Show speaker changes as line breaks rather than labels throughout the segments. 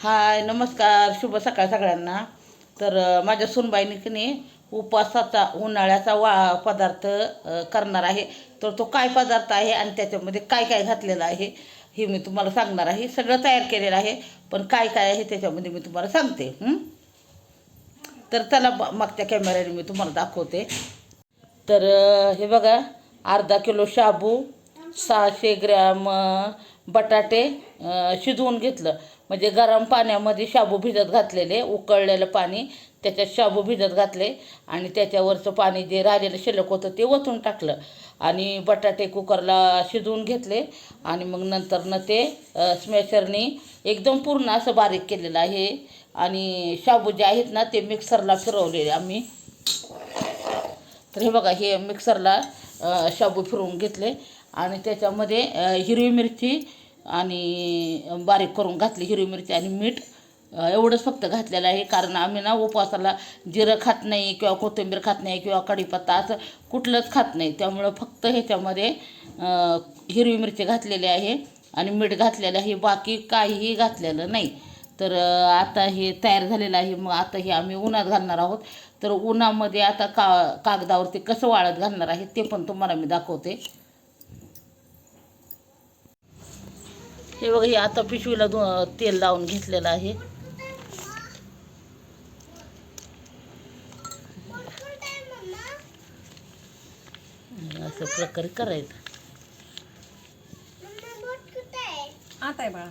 हाय नमस्कार शुभ सकाळ सगळ्यांना. तर माझ्या सुनबाईने की नाही उपवासाचा उन्हाळ्याचा वा पदार्थ करणार आहे. तर तो काय पदार्थ आहे आणि त्याच्यामध्ये काय काय घातलेलं आहे हे मी तुम्हाला सांगणार आहे. सगळं तयार केलेलं आहे पण काय काय आहे त्याच्यामध्ये मी तुम्हाला सांगते तर त्याला ब- मागच्या कॅमेऱ्याने मी तुम्हाला दाखवते. तर हे बघा अर्धा किलो शाबू सहाशे ग्रॅम बटाटे शिजवून घेतलं. म्हणजे गरम पाण्यामध्ये शाबू भिजत घातलेले उकळलेलं पाणी त्याच्यात शाबू भिजत घातले आणि त्याच्यावरचं पाणी जे राहिलेलं शिल्लक होतं ते ओतून टाकलं. आणि बटाटे कुकरला शिजवून घेतले आणि मग नंतरनं ते स्मॅशरनी एकदम पूर्ण असं बारीक केलेलं आहे. आणि शाबू जे आहेत ना ते मिक्सरला फिरवलेले आम्ही. तर हे बघा हे मिक्सरला शाबू फिरवून घेतले आणि त्याच्यामध्ये हिरवी मिरची आणि बारीक करून घातली हिरवी मिरची आणि मीठ. एवढंच फक्त घातलेलं आहे. कारण आम्ही ना उपवासाला जिरं खात नाही किंवा कोथिंबीर खात नाही किंवा कढीपत्ता असं कुठलंच खात नाही. त्यामुळं फक्त ह्याच्यामध्ये हिरवी मिरची घातलेली आहे आणि मीठ घातलेलं आहे. बाकी काहीही घातलेलं नाही. तर आता हे तयार झालेलं आहे. मग आता हे आम्ही उन्हात घालणार आहोत. तर उन्हामध्ये आता का कागदावरती कसं वाळत घालणार आहे ते पण तुम्हाला मी दाखवते. हे बघा हे आता पिशवीला तेल लावून घेतलेलं आहे. असं प्रकारे करायचं.
आता आहे बाळा.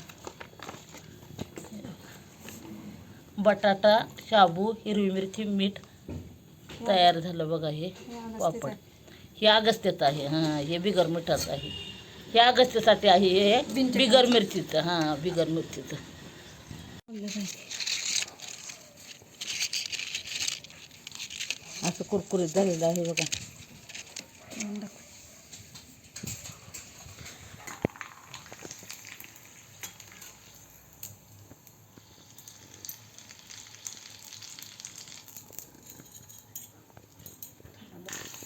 बटाटा शाबू हिरवी मिरची मीठ तयार झालं बघा हे पापड हे अगस्त्याचं आहे हां हे बिगर मिठाचं आहे. हे अगस्त्यासाठी आहे हे. बिगर मिरचीचं हाँ बिगर मिरचीचं. असं कुरकुरीत झालेलं आहे बघा.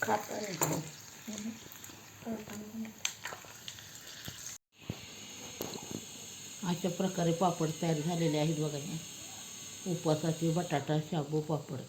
खाता अशा प्रकारे पापड तयार झालेले आहेत बघा हे. उपवासाचे बटाटा शाबू पापड.